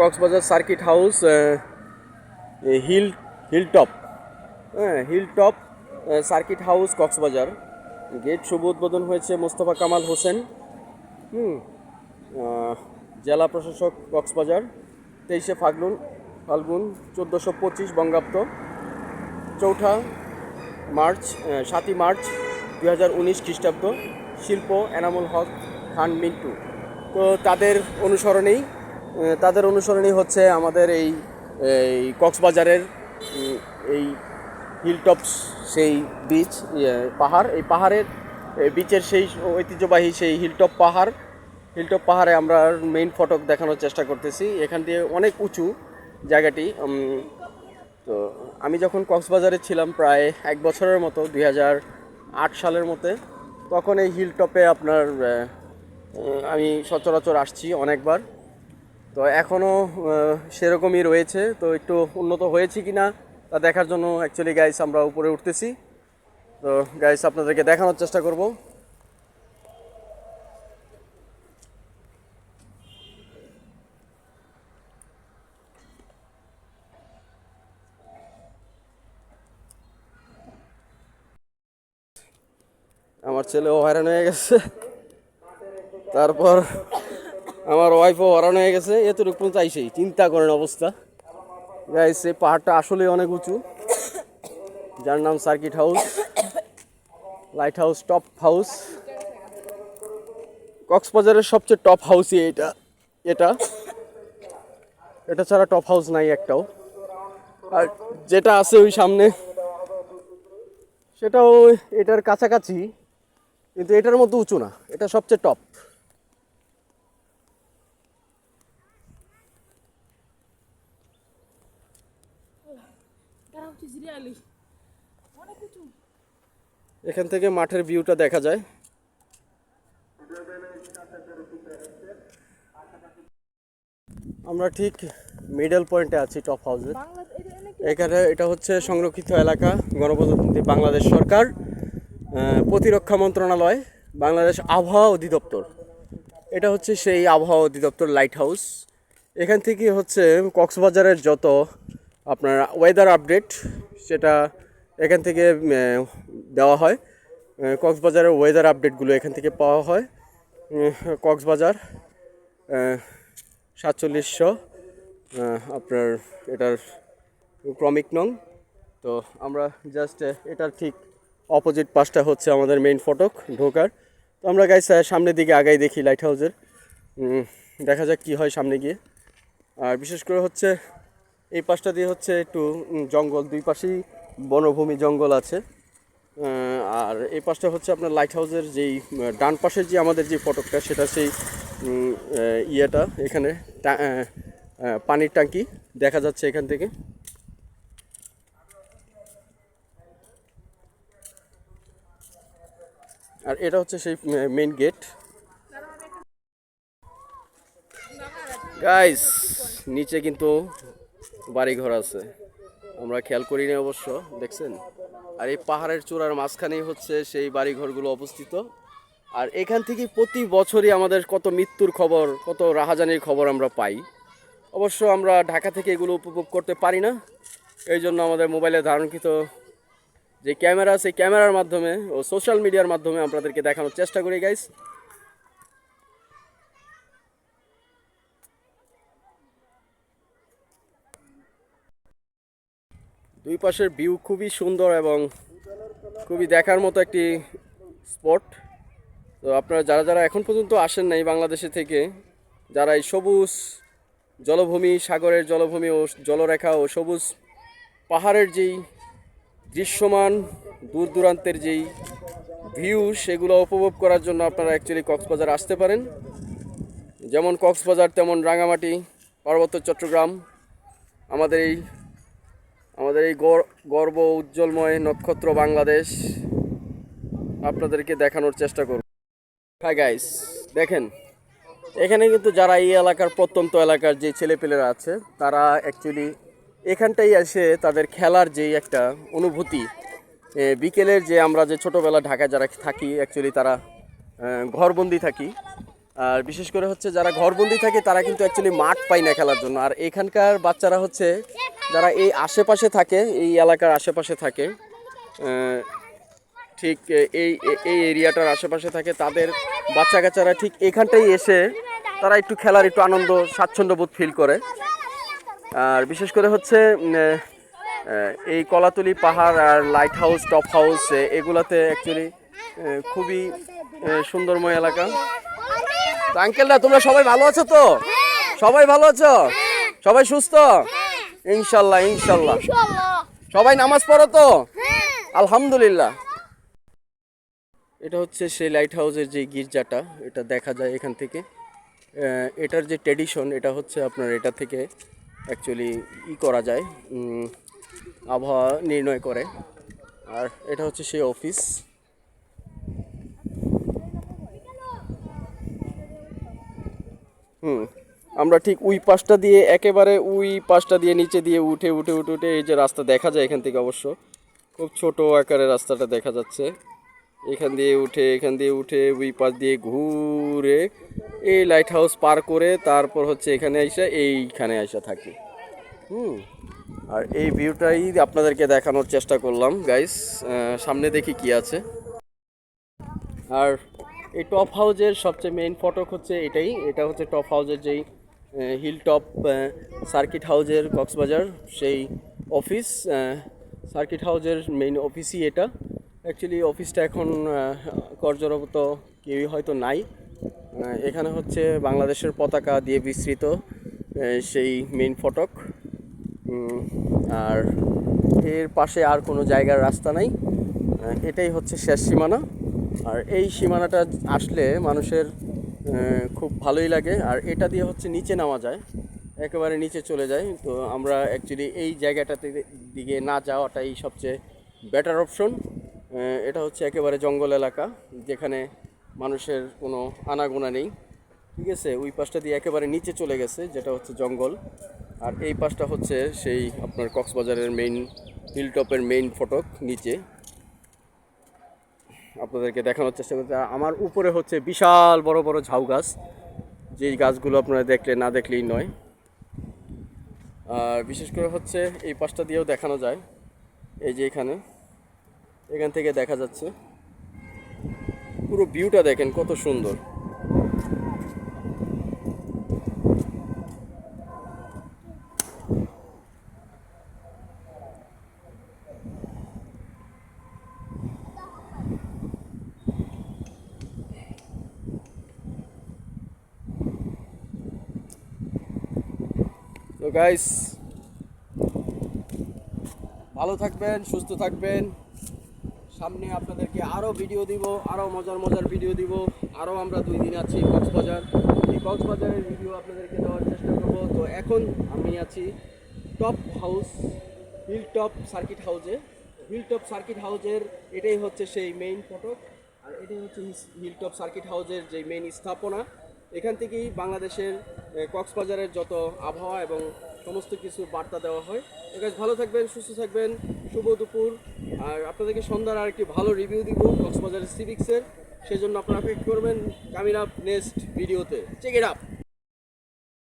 Cox's Bazar circuit house hill, hilltop. হ্যাঁ hilltop circuit house, Cox's Bazar. Gate শুভ উদ্বোধন হয়েছে মোস্তফা কামাল হোসেন। হুম জেলা প্রশাসক কক্সবাজার, তেইশে ফাল্গুন ফাল্গুন চোদ্দোশো পঁচিশ বঙ্গাব্দ। চৌঠা মার্চ সাতই মার্চ দু হাজার উনিশ খ্রিস্টাব্দ, শিল্প, এনামুল হক, খান মিন্টু। তো তাদের অনুসরণেই তাদের অনুসরণেই হচ্ছে আমাদের এই এই কক্সবাজারের এই হিলটপ সেই বিচ ইয়ে, পাহাড়। এই পাহাড়ের বিচের সেই ঐতিহ্যবাহী সেই হিলটপ পাহাড়। হিলটপ পাহাড়ে আমরা মেইন ফটক দেখানোর চেষ্টা করতেছি। এখান দিয়ে অনেক উঁচু জায়গাটি তো আমি যখন কক্সবাজারে ছিলাম প্রায় এক বছরের মতো দুই সালের মতে তখন এই হিলটপে আপনার আমি সচরাচর আসছি অনেকবার। তো এখনও সেরকমই রয়েছে। তো একটু উন্নত হয়েছে কি না তা দেখার জন্য অ্যাকচুয়ালি গাইস আমরা উপরে উঠতেছি। তো গাইস আপনাদেরকে দেখানোর চেষ্টা করব। আমার ছেলেও হয়রান হয়ে গেছে। তারপর আমার ওয়াইফও হরান হয়ে গেছে, এতটুকু পর্যন্ত আইসেই চিন্তা করেন অবস্থা। গাইস এই পাহাড়টা আসলে অনেক উঁচু। যার নাম circuit house light house top house কক্সবাজারের সবচেয়ে টপ হাউসই এটা এটা। এটা ছাড়া টপ হাউস নাই একটাও। আর যেটা আছে ওই সামনে, সেটাও এটার কাছাকাছি, কিন্তু এটার মধ্যে উঁচু না। এটা সবচেয়ে টপ তারা হচ্ছে জিরিয়ালি অনেক উঁচু এখান থেকে মাঠের ভিউটা দেখা যায়। আমরা ঠিক মিডল পয়েন্টে আছি টপ হাউসে এখানে এটা হচ্ছে সংরক্ষিত এলাকা, গণপ্রজাতন্ত্রী বাংলাদেশ সরকার প্রতিরক্ষা মন্ত্রণালয়, বাংলাদেশ আবহাওয়া অধিদপ্তর। এটা হচ্ছে সেই আবহাওয়া অধিদপ্তর লাইট হাউস এখান থেকে হচ্ছে কক্সবাজারের যত আপনার ওয়েদার আপডেট সেটা এখান থেকে দেওয়া হয়। কক্সবাজারের ওয়েদার আপডেটগুলো এখান থেকে পাওয়া হয়। কক্সবাজার সাতচল্লিশশো আপনার এটার ক্রমিক নং। তো আমরা জাস্ট এটার ঠিক অপোজিট পাশটা হচ্ছে আমাদের মেইন ফটক, ঢোকার। তো আমরা গাইস সামনের দিকে আগাই দেখি লাইট হাউসের দেখা যাক কি হয় সামনে গিয়ে। আর বিশেষ করে হচ্ছে, এই পাশটা দিয়ে হচ্ছে একটু জঙ্গল দুই পাশেই বনভূমি জঙ্গল আছে। আর এই পাশটা হচ্ছে আপনার লাইট হাউসের যেই ডান পাশের যে আমাদের যে ফটকটা, সেটা সেই ইয়েটা, এখানে পানির ট্যাঙ্কি দেখা যাচ্ছে এখান থেকে। আর এটা হচ্ছে সেই মেইন গেট গাইস নিচে কিন্তু বাড়িঘর আছে। আমরা খেয়াল করি করিনি অবশ্য, দেখছেন? আর এই পাহাড়ের চূড়ার মাঝখানেই হচ্ছে সেই বাড়িঘরগুলো অবস্থিত। আর এখান থেকে প্রতি বছরই আমাদের কত মৃত্যুর খবর, কত রাহাজানির খবর আমরা পাই। অবশ্য আমরা ঢাকা থেকে এগুলো উপভোগ করতে পারি না। এই জন্য আমাদের মোবাইলে ধারণকৃত যে ক্যামেরা, সেই ক্যামেরার মাধ্যমে ও সোশ্যাল মিডিয়ার মাধ্যমে আপনাদেরকে দেখানোর চেষ্টা করি গাইস দুই পাশের ভিউ খুবই সুন্দর এবং খুবই দেখার মতো একটি স্পট তো আপনারা যারা যারা এখন পর্যন্ত আসেন নাই বাংলাদেশে থেকে, যারা এই সবুজ জলভূমি, সাগরের জলভূমি ও জলরেখা ও সবুজ পাহাড়ের যেই দৃশ্যমান দূর দূরান্তের যেই ভিউ সেগুলো উপভোগ করার জন্য আপনারা অ্যাকচুয়ালি কক্সবাজার আসতে পারেন। যেমন কক্সবাজার, তেমন রাঙামাটি, পার্বত্য চট্টগ্রাম, আমাদের এই আমাদের এই গর- গর্ব উজ্জ্বলময় নক্ষত্র বাংলাদেশ আপনাদেরকে দেখানোর চেষ্টা করব। হাই গাইস দেখেন, এখানে কিন্তু যারা এই এলাকার প্রত্যন্ত এলাকার যে ছেলেপেলেরা আছে, তারা অ্যাকচুয়ালি এখানটাই এসে তাদের খেলার যেই একটা অনুভূতি বিকেলের যে আমরা যে ছোটোবেলা ঢাকায় যারা থাকি অ্যাকচুয়ালি তারা ঘরবন্দি থাকি। আর বিশেষ করে হচ্ছে যারা ঘরবন্দি থাকে, তারা কিন্তু অ্যাকচুয়ালি মাঠ পায় না খেলার জন্য। আর এখানকার বাচ্চারা হচ্ছে যারা এই আশেপাশে থাকে এই এলাকার আশেপাশে থাকে ঠিক এই এই- এরিয়াটার আশেপাশে থাকে তাদের বাচ্চা কাচ্চারা ঠিক এখানটাই এসে তারা একটু খেলার একটু আনন্দ স্বাচ্ছন্দ্য বোধ ফিল করে। আর বিশেষ করে হচ্ছে এই কলাতলি পাহাড় আর লাইট হাউস টপ হাউস এগুলাতে অ্যাকচুয়ালি খুবই সুন্দরময় এলাকা। তো আঙ্কেলরা তোমরা সবাই ভালো আছো তো? সবাই ভালো আছো? সবাই সুস্থ? ইনশাল্লাহ ইনশাল্লাহ। সবাই নামাজ পড়ো তো? আলহামদুলিল্লাহ। এটা হচ্ছে সেই লাইট হাউসের যে গির্জাটা এটা দেখা যায় এখান থেকে। এটার যে ট্রেডিশন এটা হচ্ছে আপনার এটা থেকে অ্যাকচুয়ালি ই করা যায় আবহাওয়া নির্ণয় করে। আর এটা হচ্ছে সেই অফিস হুম। আমরা ঠিক উই পাশটা দিয়ে একেবারে উই পাশটা দিয়ে নিচে দিয়ে উঠে উঠে উঠে উঠে এই যে রাস্তা দেখা যায় এখান থেকে অবশ্য। খুব ছোট আকারে রাস্তাটা দেখা যাচ্ছে। এখান দিয়ে উঠে, এখান দিয়ে উঠে উই পাশ দিয়ে ঘুরে এই লাইট হাউস পার করে তারপর হচ্ছে এখানে এসে এইখানে এসে থাকি। হুম, আর এই ভিউটাই আপনাদেরকে দেখানোর চেষ্টা করলাম গাইস সামনে দেখি কি আছে। আর এই টপ হাউজের সবচেয়ে মেইন ফটক হচ্ছে এটাই। এটা হচ্ছে টপ হাউজের যেই হিল টপ সার্কিট হাউজের কক্সবাজার, সেই অফিস সার্কিট হাউজের মেইন অফিসই এটা। অ্যাকচুয়ালি অফিসটা এখন কর্যরত কেউই হয়তো নাই। এখানে হচ্ছে বাংলাদেশের পতাকা দিয়ে বিস্তৃত সেই মেইন ফটক। আর এর পাশে আর কোনো জায়গার রাস্তা নাই। এটাই হচ্ছে শেষ সীমানা। আর এই সীমানাটা আসলে মানুষের খুব ভালোই লাগে। আর এটা দিয়ে হচ্ছে নিচে নামা যায়। একেবারে নিচে চলে যায়। তো আমরা অ্যাকচুয়ালি এই জায়গাটাতে দিকে না যাওয়াটাই সবচেয়ে বেটার অপশন এটা হচ্ছে একেবারে জঙ্গল এলাকা, যেখানে মানুষের কোনো আনাগোনা নেই। ঠিক আছে? ওই পাশটা দিয়ে একেবারে নিচে চলে গেছে, যেটা হচ্ছে জঙ্গল। আর এই পাশটা হচ্ছে সেই আপনার কক্সবাজারের মেইন হিল টপের মেইন ফটক, নিচে। আপনাদেরকে দেখানোর চেষ্টা করতে আমার উপরে হচ্ছে বিশাল বড় বড় ঝাউ গাছ। যেই গাছগুলো আপনারা দেখলে না দেখলেই নয়। আর বিশেষ করে হচ্ছে এই পাশটা দিয়েও দেখানো যায়। এই যে এখানে। এখান থেকে দেখা যাচ্ছে। পুরো ভিউটা দেখেন কত সুন্দর। গাইস ভালো থাকবেন, সুস্থ থাকবেন। সামনে আপনাদেরকে আরও ভিডিও দিব আরও মজার মজার ভিডিও দিব। আরও আমরা দুই দিন আছি কক্সবাজার। এই কক্সবাজারের ভিডিও আপনাদেরকে দেওয়ার চেষ্টা করব। তো এখন আমি আছি top house hill top circuit হাউসে হিল টপ সার্কিট হাউসের এটাই হচ্ছে সেই মেইন ফটক। আর এটাই হচ্ছে হিল টপ সার্কিট হাউসের যে মেইন স্থাপনা। এখান থেকেই বাংলাদেশের কক্সবাজারের যত আবহাওয়া এবং সমস্ত কিছু বার্তা দেওয়া হয়। গাছ ভালো থাকবেন, সুস্থ থাকবেন, শুভ দুপুর। আর আপনাদেরকে সন্ধ্যার আর একটি ভালো রিভিউ দিব কক্সবাজারের সিভিক্সের সেজন্য আপনারা অপেক্ষা করবেন কামিন আপ নেক্সট ভিডিওতে চেক ইট আপ